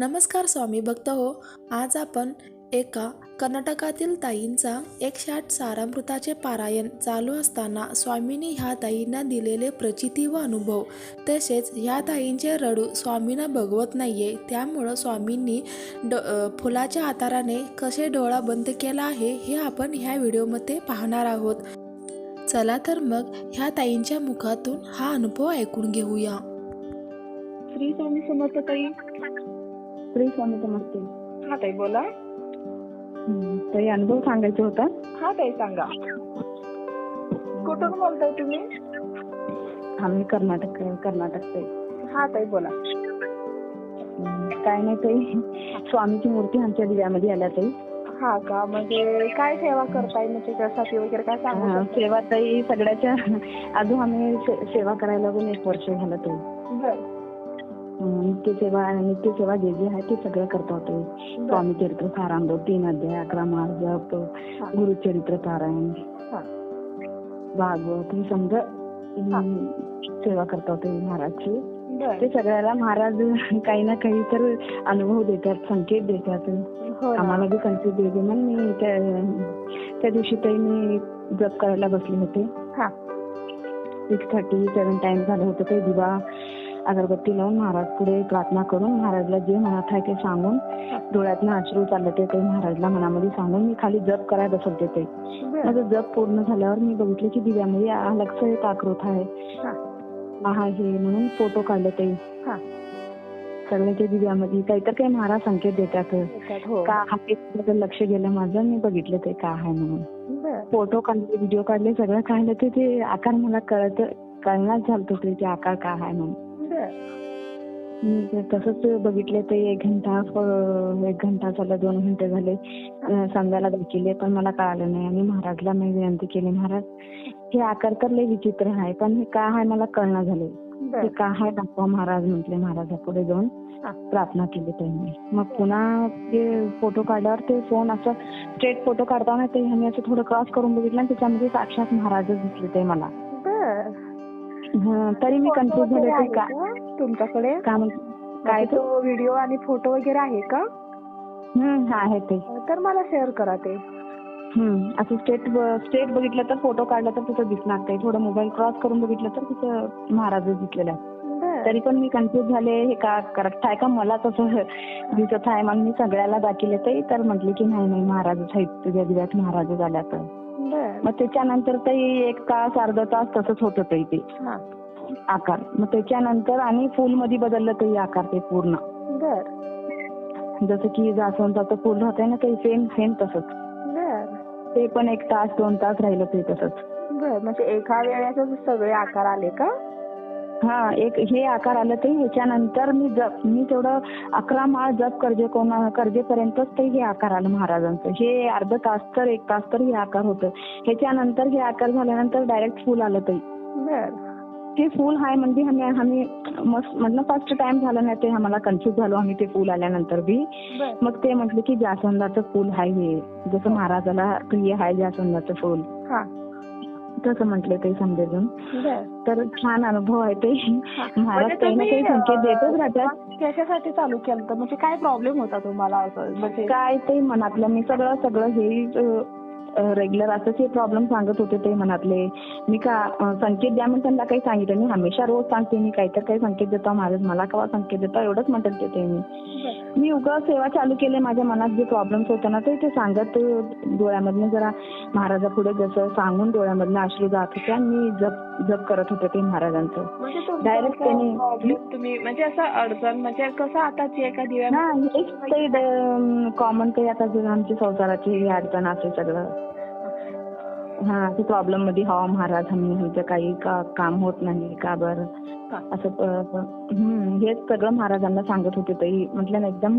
नमस्कार स्वामी भक्त हो आज आपण एका कर्नाटकातील ताईंचा एकशे आठ सारामृताचे पारायण चालू असताना स्वामींनी ह्या ताईंना दिलेले प्रचिती व अनुभव. तसेच ह्या ताईंचे रडू स्वामींना बघवत नाहीये त्यामुळं स्वामींनी ड फुलाच्या आताराने कसे डोळा बंद केला आहे हे आपण ह्या व्हिडिओमध्ये पाहणार आहोत. चला तर मग ह्या ताईंच्या मुखातून हा अनुभव ऐकून घेऊया. श्री स्वामी समर्थ ताई श्री स्वामी नमस्ते हा ताई बोला. ताई अनुभव सांगायचा होता? हा ताई सांगा. कुठून बोलताय तुम्ही? आम्ही कर्नाटक कर्नाटक ताई. हा ताई बोला. काय नाही ताई स्वामीची मूर्ती आमच्या दिव्यामध्ये आल्या ताई. हा का? म्हणजे काय सेवा करताय? म्हणजे त्यासाठी वगैरे काय सांगू? सेवा ताई सगळ्याच्या अजून आम्ही सेवा करायला लागून एक वर्ष झालं ताई. बर. नित्य सेवा नित्य सेवा जे जे आहे ते सगळं करतो बर. स्वामी तीर्थ सारामृत तीन अध्याय अकरा हा. गुरुचरित्र पारायण. भागवत हे समजा सेवा करतो महाराजची बर ते सगळ्याला महाराज काही ना काही तर अनुभव देतात संकेत देतात हो. आम्हाला बी संकेत देते म्हणून मी त्या दिवशी ताई मी जप करायला बसले होते हा सिक्स थर्टी सेवन टाइम झालं होतं ते दिवा अगरबत्ती लावून महाराज पुढे प्रार्थना करून महाराजला जे मनात आहे ते सांगून डोळ्यातनं अश्रू चाललं ते महाराजला मनामध्ये सांगून मी खाली जप करायला बसवते ते माझं जप पूर्ण झाल्यावर मी बघितलं की दिव्यामध्ये अलगच एक आकृत आहे. हा. हा हे म्हणून फोटो काढले ते. हा. सगळ्यांच्या दिव्यामध्ये काहीतर काही महाराज संकेत देतात. हो. का आहे लक्ष गेलं माझं मी बघितलं ते का आहे म्हणून. फोटो काढले व्हिडिओ काढले सगळं काढलं ते आकार मला कळत कळणार झालं ते ते आकार का आहे म्हणून. मी तसंच बघितले ते एक घंटा एक घंटा झाला दोन घंटे झाले अं, संध्याला दाखवले पण मला कळालं नाही. आणि महाराजला मी विनंती केली महाराज हे आकार तर लय विचित्र आहे पण हे का आहे मला कळणार झाले ते का आहे दाखवा महाराज म्हटले महाराजा पुढे जाऊन. प्रार्थना केली त्यांनी. मग पुन्हा ते फोटो काढल्यावर ते फोन असं स्ट्रेट फोटो काढताना ते ह्यांनी असं थोडं क्रॉस करून बघितलं आणि त्याच्यामध्ये साक्षात महाराजच दिसले ते मला. तरी मी कन्फ्युज झाले ते का? तुमच्याकडे? का म्हण- काय म्हणजे तो व्हिडिओ आणि फोटो वगैरे आहे का? हम्म आहे ते. तर मला शेअर करा ते. हम्म असं स्टेट स्टेट बघितलं तर फोटो काढला तर तिथं दिसणार ते. थोडं मोबाईल क्रॉस करून बघितलं तर तिथं महाराजच दिसलेला आहे. बर. तरी पण मी कन्फ्युज झाले हे का करेक्ट आहे का? मला तसं दिसत आहे. मग मी सगळ्याला दाखवले ते. तर म्हटले की नाही नाही महाराजच आहेत. तुझ्या दिव्यात महाराजच आल्या तर. बर. मग त्याच्यानंतर ते एक तास अर्धा तास तसंच होतं ते ते हा. आकार. मग त्याच्यानंतर आणि फुलमध्ये बदललं ते आकार ते पूर्ण. बर. जसं की जास्वंदाचं फुल राहतंय ना ते सेम सेम तसंच. बर. ते पण एक तास दोन तास राहिलं ते तसंच. बर म्हणजे एका वेळेस सगळे आकार आले का? हा एक हे आकार आलं ते ह्याच्यानंतर मी जप मी तेवढं अकरा माळ जप कर्जे कोणा कर्जेपर्यंतच ते हे आकार आलं महाराजांचं. हे अर्ध तास तर एक तास तर हे आकार होतं. ह्याच्यानंतर हे आकार झाल्यानंतर डायरेक्ट फुल आलं ते बर. ते फुल आहे म्हणजे आम्ही आम्ही मस्त म्हटलं फर्स्ट टाइम झालं नाही ते आम्हाला कन्फ्युज झालो आम्ही ते फुल आल्यानंतर बी. मग ते म्हटले की जास्वंदाचं फुल आहे हे. जसं महाराजाला प्रिय आहे जास्वंदाचं फुल. हा. तसं म्हटले ते समजेजून तर छान अनुभव आहे ते. महाराज म्हणजे काही ना काही संकेत देतच राहतात. कशासाठी चालू केलं? म्हणजे काय प्रॉब्लेम होता तुम्हाला असं? म्हणजे काय ते मनातलं मी सगळं सगळं हे रेग्युलर असंच हे प्रॉब्लेम सांगत होते ते मनातले. मी का संकेत द्या म्हणून त्यांना काही सांगितलं मी हमेशा रोज सांगते मी काहीतरी काही संकेत देतो. महाराज मला केव्हा संकेत देतो? एवढंच म्हणतात ते मी. मी उगा सेवा चालू केले. माझ्या मनात जे प्रॉब्लेम्स होते ना ते ते सांगत डोळ्यामधनं जरा महाराजा पुढे जसं सांगून डोळ्यामधनं अश्रू जात होते आणि मी जप जप करत होते ते महाराजांचं. म्हणजे Direct असं त्यांनी- तुम्ही म्हणजे असं अडचण म्हणजे कसं आताची एका दिव्या कॉमन काही आता जे आमची संसाराची ही अडचण असे सगळं. हा ते प्रॉब्लेममध्ये हवा महाराज आम्ही आमचं काही का काम होत नाही का बरं? हा. असं हेच सगळं महाराजांना सांगत होते ताई म्हटलं ना एकदम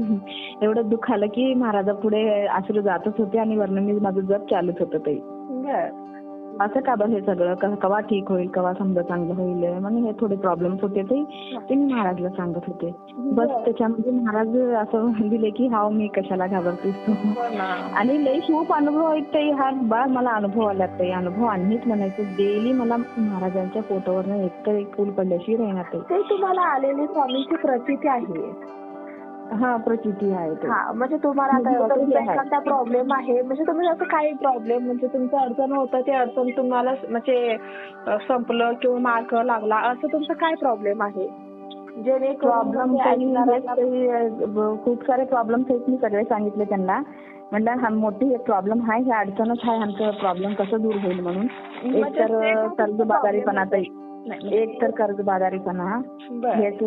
एवढं दुःख आलं की महाराजा पुढे अश्रू जातच होते आणि वर्ण मी माझं जप चालूच होतं ताई असं का बरं हे सगळं? कवा ठीक होईल? कवा समजा चांगलं होईल? म्हणून हे थोडे प्रॉब्लेम्स होते ते मी महाराजला सांगत होते. बस. त्याच्यामध्ये महाराज असं दिले की हाव मी कशाला घाबरतेस तू? हो. आणि लई खूप अनुभव आहेत ते. हा बा मला अनुभव आल्यात ते. अनुभव आणलीच म्हणायचं. डेली मला महाराजांच्या फोटोवर एक तर एक फुल पडल्याशी राहणार ते तुम्हाला आलेली स्वामींची प्रचिती आहे. हा प्रचिती आहे ते. हा म्हणजे तुम्हाला आता म्हणजे हे आहे. एखादा प्रॉब्लेम आहे म्हणजे तुम्ही असं काही प्रॉब्लेम म्हणजे तुमचं अडचण होतं ते अडचण तुम्हाला म्हणजे अ, संपलं किंवा मार्क लागला असं तुमचं काय प्रॉब्लेम आहे? जेणेकरून प्रॉब्लेम म्हणजे खूप सारे प्रॉब्लेम्स आहेत मी सगळे सांगितले त्यांना. म्हणलं हा मोठी एक प्रॉब्लेम आहे हे अडचणच आहे आमचं प्रॉब्लेम कसं दूर होईल म्हणून. एक म्हणजे तर ते कोणतं कर्जबाजारीपणा problem ताई एक तर कर्जबाजारीपणा. हेच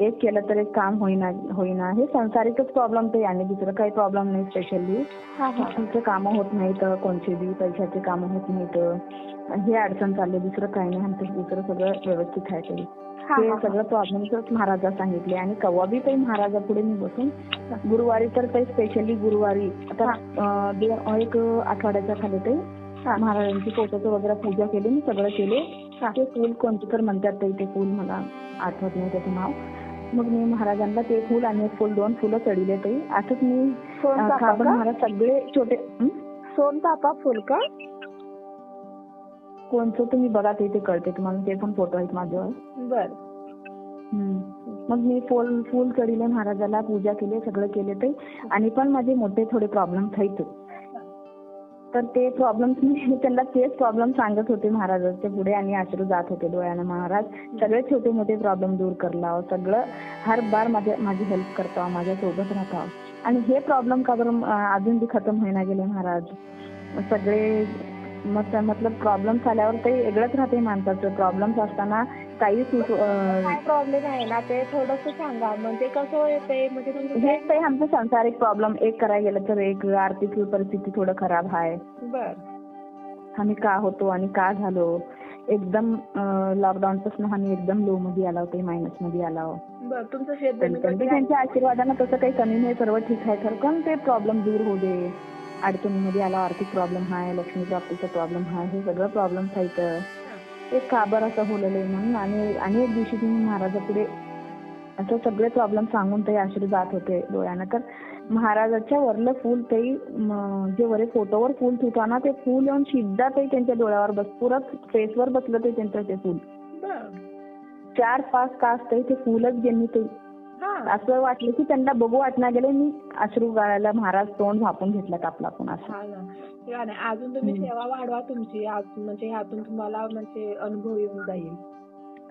एक- केलं तर एक काम होईना होईना. हे संसारिकच प्रॉब्लेम ते आणि दुसरं काही प्रॉब्लेम नाही स्पेशली. तुमचे कामं होत नाहीत कोणचे बी पैशाचे कामं होत नाहीत. हे अडचण चालले दुसरं काही नाही. आमचं दुसरं सगळं व्यवस्थित आहे तरी. हा, ते. सगळं प्रॉब्लेमच महाराजा सांगितले. आणि कव्वा बी काही महाराजा पुढे मी बसून गुरुवारी तर काही स्पेशली गुरुवारी आता एक आठवड्याच्या खाली ते महाराजांची फोटोचं वगैरे पूजा केली मी सगळं केले. ते फूल कोणतं तर म्हणतात ते ते फूल मला आठवत नाही त्याचं नाव. मग मी महाराजांना ते फूल आणि एक फूल दोन फुलं चढिले ते असंच मी? महाराज सगळे छोटे? सोनचाफा फुल का? कोणचं तुम्ही बघा ते ते कळते तुम्हाला. ते पण फोटो आहेत माझ्यावर. बर. मग मी फुल फुल चढिले महाराजाला पूजा केली सगळं केले ते आणि पण माझे मोठे थोडे प्रॉब्लेम आहेत. तर ते प्रॉब्लेम मी त्यांना तेच प्रॉब्लेम सांगत होते महाराजांच्या पुढे आणि आश्रू जात होते डोळ्यानं महाराज. सगळे छोटे मोठे प्रॉब्लेम दूर करला सगळं हर बार माझे माझी हेल्प करता माझ्या सोबत राहता. आणि हे प्रॉब्लेम का बरं अजून बी खतम होईना गेले महाराज. सगळे मग मतलब प्रॉब्लेम्स आल्यावर ते वेगळंच राहते माणसाचं. प्रॉब्लेम्स असताना काही प्रॉब्लेम आहे ना? ते थोडस सांगा. म्हणजे कसं येते म्हणजे तुमचं हे काही आमचं संसारिक प्रॉब्लेम एक करायला गेलं तर एक आर्थिक परिस्थिती थोडं खराब आहे. बर. आम्ही का होतो आणि का झालो? एकदम लॉकडाऊन पासून आम्ही एकदम लो मध्ये आलो होतो मायनसमध्ये आलो बर तुमचं शेत तरी जमीन पण ते वगैरे आहे? त्यांच्या आशीर्वादानं तसं काही कमी नाही सर्व ठीक आहे. तर पण ते प्रॉब्लेम दूर होऊ दे. अडचणीमध्ये आला आर्थिक प्रॉब्लेम आहे लक्ष्मी प्राप्तीचा प्रॉब्लेम आहे हे सगळं प्रॉब्लेम आहेत एक काबर असं आहे म्हणून. आणि आणि एक दिवशी तुम्ही महाराजापुढे असं सगळे प्रॉब्लेम सांगून ते आश्रू जात होते डोळ्यानं. तर महाराजाच्या वरलं फूल ते जे वरे फोटोवर फूल ठेवताना ते फूल येऊन सिद्धा ते त्यांच्या डोळ्यावर बस पुरा फेसवर बसलं ते त्यांचं ते फूल. बर. चार पाच तास ते ते फूलच गेली ते असं वाटलं की त्यांना बघू वाटणार गेले मी अश्रू गाळायला महाराज तोंड झापून घेतलं आपला पण असं नाही अजून तुम्ही. सेवा वाढवा तुमची आज म्हणजे ह्यातून तुम्हाला म्हणजे अनुभव येऊन जाईल.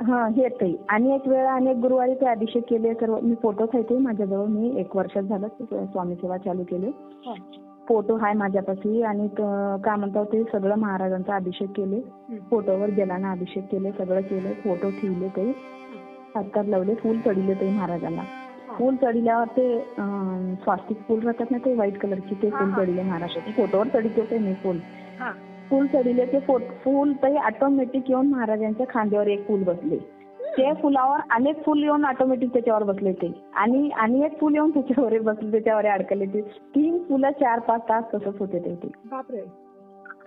हा हे ताई आणि एक वेळा आणि एक गुरुवारी ते अभिषेक केले सर्व मी फोटोच आहे माझ्याजवळ मी एक वर्षात झालं स्वामी सेवा चालू केली. फोटो आहे माझ्यापाशी आणि काय म्हणतात ते सगळं महाराजांचा अभिषेक केले. फोटोवर जलानं अभिषेक केले सगळं केलं फोटो ठेवले ते. हातात लावले फुल चढिले ते महाराजांना. फुल चढिल्यावर ते स्वास्तिक फुल राहतात ना ते व्हाईट कलरचे ते फुल. चढिले महाराजाचे फोटोवर चढित होते मी फुल. हा. फुल चढिले ते फुल ते ऑटोमॅटिक येऊन महाराजांच्या खांद्यावर एक फुल बसले. त्या फुलावर अनेक फुल येऊन ऑटोमॅटिक त्याच्यावर बसले ते. आणि आणि एक फुल येऊन त्याच्यावर बसले त्याच्यावर अडकले ते. तीन फुलं चार पाच तास तसंच होते ते ते. बापरे.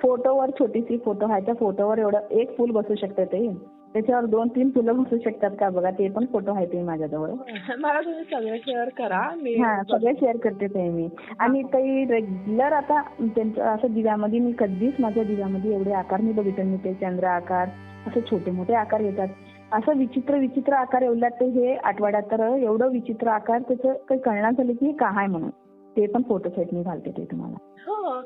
फोटोवर छोटीशी फोटो आहे त्या फोटोवर एवढं एक फुल बसू शकते ते. त्याच्यावर दोन तीन फुलं बसू शकतात का बघा? ते पण फोटो आहे ते माझ्याजवळ. मला तुम्ही सगळं शेअर करा. मी हा सगळे शेअर करते ते मी. आणि काही रेग्युलर आता त्यांचं असं दिव्यामध्ये मी कधीच माझ्या दिव्यामध्ये एवढे आकार मी बघितले नाही ते चंद्र आकार असे छोटे मोठे आकार येतात. असं विचित्र विचित्र आकार एवढ्यात ते हे आठवड्यात तर एवढं विचित्र आकार त्याचं काही कळणार झालं की हे का आहे म्हणून. ते पण फोटो सेट मी घालते ते तुम्हाला. हो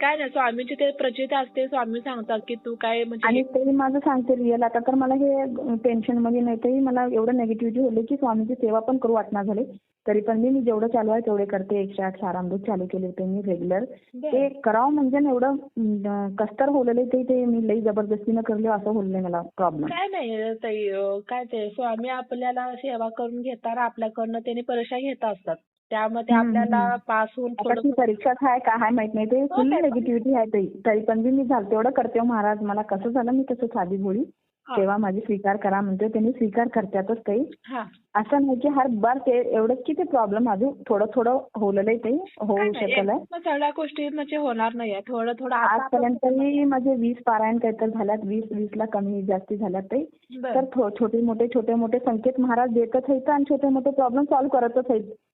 काय नाही स्वामीची ते प्रचिती असते स्वामी सांगतात की तू काय आणि म्हणजे ते माझं सांगते रिअल आता तर मला हे टेन्शनमध्ये नाही तरी मला एवढं नेगेटिव्हिटी होली की स्वामीची सेवा पण करू वाटणार झाले. तरी पण मी मी जेवढं चालू आहे तेवढे करते. एकशे आठ सारामृत चालू केले होते मी रेग्युलर बरं. ते करावं म्हणजे ना एवढं अं, कस्तर होलेलं ते ते मी लई जबरदस्तीनं करले असं होलं मला प्रॉब्लेम काय नाही ताई अं, काय ते स्वामी आपल्याला सेवा करून घेताना आपल्याकडनं त्यांनी परीक्षा घेत असतात. त्यामुळे ते हम्म, आपल्याला. पास होऊन आता ती परीक्षाच आहे का आहे माहीत नाही. ते फुल पण- नेगेटिव्हिटी आहे ताई तरी पण मी झालं तेवढं करते हो महाराज. मला कसं झालं मी तसं साधी भोळी हा. सेवा माझी स्वीकार करा म्हणते. त्यांनी स्वीकार करतातच ताई हा. असं नाही की हर बार ते एवढंच की ते प्रॉब्लेम अजून थोडं थोडं होलेलं आहे ते. होऊ काय शकलं. सगळ्या गोष्टी म्हणजे होणार नाहीये थोडं थोडं आजपर्यंतही माझे वीस पारायण काहीतरी झाल्यात. वीस वीस ला कमी जास्ती झाल्यात ते. तर छोटे मोठे छोटे मोठे संकेत महाराज देतच आहेत आणि छोटे मोठे प्रॉब्लेम सॉल्व्ह करतच आहेत. हा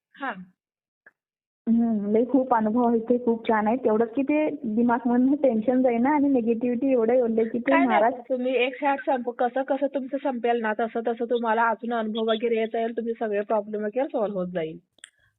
लई खूप अनुभव आहेत ते खूप छान आहेत तेवढंच की ते दिमाग म्हणून टेन्शन जाईना आणि निगेटिव्हिटी एवढं एवढे की ते महाराज तुम्ही एक शॉट संप कसं कसं तुमचं संपेल ना तसं तसं तुम्हाला अजून अनुभव वगैरे येत जाईल तुम्ही सगळे प्रॉब्लेम वगैरे सॉल्व्ह होत जाईल.